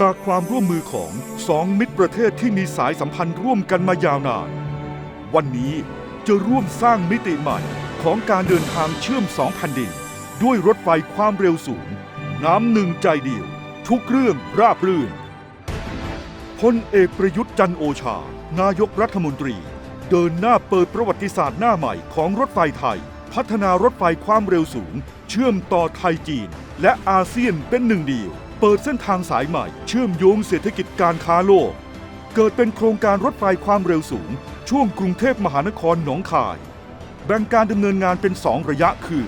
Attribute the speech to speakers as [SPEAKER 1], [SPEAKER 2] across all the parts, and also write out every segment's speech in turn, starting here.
[SPEAKER 1] จากความร่วมมือของสองมิตรประเทศที่มีสายสัมพันธ์ร่วมกันมายาวนาน วันนี้จะร่วมสร้างมิติใหม่ของการเดินทางเชื่อมสองแผ่นดิน ด้วยรถไฟความเร็วสูง น้ำหนึ่งใจเดียว ทุกเรื่องราบรื่นพลเอกประยุทธ์จันโอชา นายกรัฐมนตรี เดินหน้าเปิดประวัติศาสตร์หน้าใหม่ของรถไฟไทย พัฒนารถไฟความเร็วสูง เชื่อมต่อไทยจีน และอาเซียนเป็นหนึ่งเดียว เปิดเส้นทางสายใหม่ เชื่อมโยงเศรษฐกิจการค้าโลก เกิดเป็นโครงการรถไฟความเร็วสูง ช่วงกรุงเทพมหานครหนองคาย แบ่งการดำเนินงานเป็น 2 ระยะคือ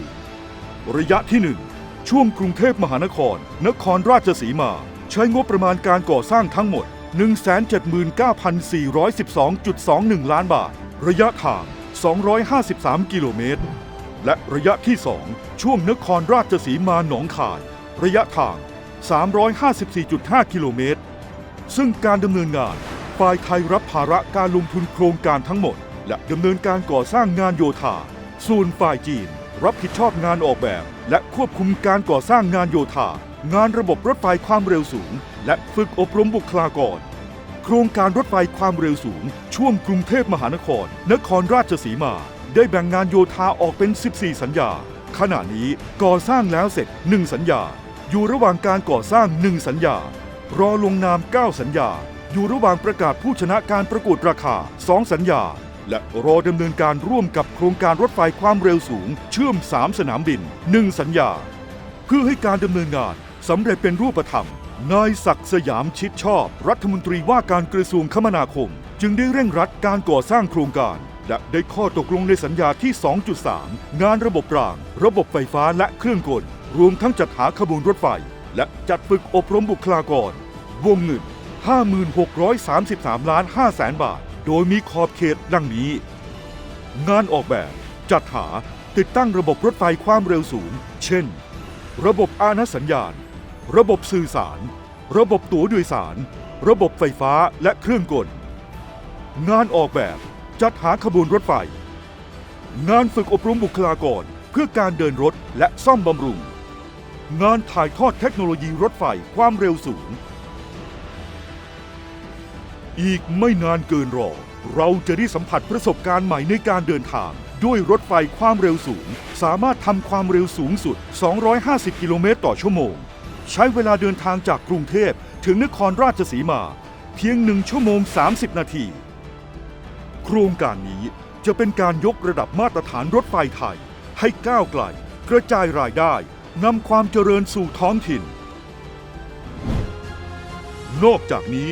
[SPEAKER 1] ระยะที่ 1 ช่วงกรุงเทพมหานคร นครราชสีมา ใช้งบประมาณการก่อสร้างทั้งหมด 179,412.21 ล้านบาท ระยะทาง 253 กิโลเมตร และระยะที่ 2 ช่วงนครราชสีมาหนองคาย ระยะทาง 354.5 กิโลเมตร ซึ่งการดำเนินงานฝ่ายไทยรับภาระการลงทุนโครงการทั้งหมด และดำเนินการก่อสร้างงานโยธา ส่วนฝ่ายจีน รับผิดชอบงานออกแบบ และควบคุมการก่อสร้างงานโยธา งานระบบรถไฟความเร็วสูง และฝึกอบรมบุคลากร โครงการรถไฟความเร็วสูง ช่วงกรุงเทพมหานคร นครราชสีมา ได้แบ่งงานโยธาออกเป็น 14 สัญญา ขณะนี้ก่อสร้างแล้วเสร็จ 1 สัญญา อยู่ระหว่างการก่อสร้าง 1 สัญญา รอลงนาม 9 สัญญา อยู่ระหว่างประกาศผู้ชนะการประกวดราคา 2 สัญญา และรอดำเนินการร่วมกับโครงการรถไฟความเร็วสูง เชื่อม 3 สนามบิน 1 สัญญา เพื่อให้การดำเนินงานสำเร็จเป็นรูปธรรม นายศักดิ์สยามชิดชอบ รัฐมนตรีว่าการกระทรวงคมนาคม จึงได้เร่งรัดการก่อสร้างโครงการ และได้ข้อตกลงในสัญญาที่ 2.3 งานระบบราง ระบบไฟฟ้าและเครื่องกล รวมทั้งจัดหาขบวนรถไฟ และจัดฝึกอบรมบุคลากร วงเงิน 5633 ล้าน5แสนบาท โดยมีขอบเขตดังนี้ งานออกแบบ จัดหาติดตั้งระบบรถไฟความเร็วสูง เช่น ระบบอาณสัญญาณ ระบบสื่อสาร ระบบตั๋วโดยสาร ระบบไฟฟ้าและเครื่องกล งานออกแบบ จัดหาขบวนรถไฟ งานฝึกอบรมบุคลากรเพื่อการเดินรถและซ่อมบำรุง งานถ่ายทอดเทคโนโลยีรถไฟความเร็วสูง อีกไม่นานเกินรอ เราจะได้สัมผัสประสบการณ์ใหม่ในการเดินทาง ด้วยรถไฟความเร็วสูง สามารถทำความเร็วสูงสุด 250 กิโลเมตรต่อชั่วโมง ใช้เวลาเดินทางจากกรุงเทพถึงนครราชสีมา เพียง 1 ชั่วโมง 30 นาที โครงการนี้จะเป็นการยกระดับมาตรฐานรถไฟไทย ให้ก้าวไกล กระจายรายได้นำความเจริญสู่ท้องถิ่น นอกจากนี้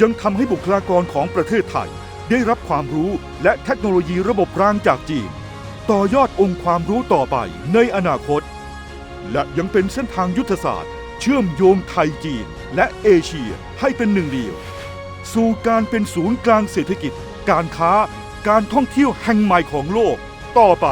[SPEAKER 1] ยังทำให้บุคลากรของประเทศไทย ได้รับความรู้และเทคโนโลยีระบบรางจากจีน ต่อยอดองค์ความรู้ต่อไปในอนาคต และยังเป็นเส้นทางยุทธศาสตร์ เชื่อมโยงไทยจีน และเอเชียให้เป็นหนึ่งเดียว สู่การเป็นศูนย์กลางเศรษฐกิจ การค้า การท่องเที่ยวแห่งใหม่ของโลกต่อไป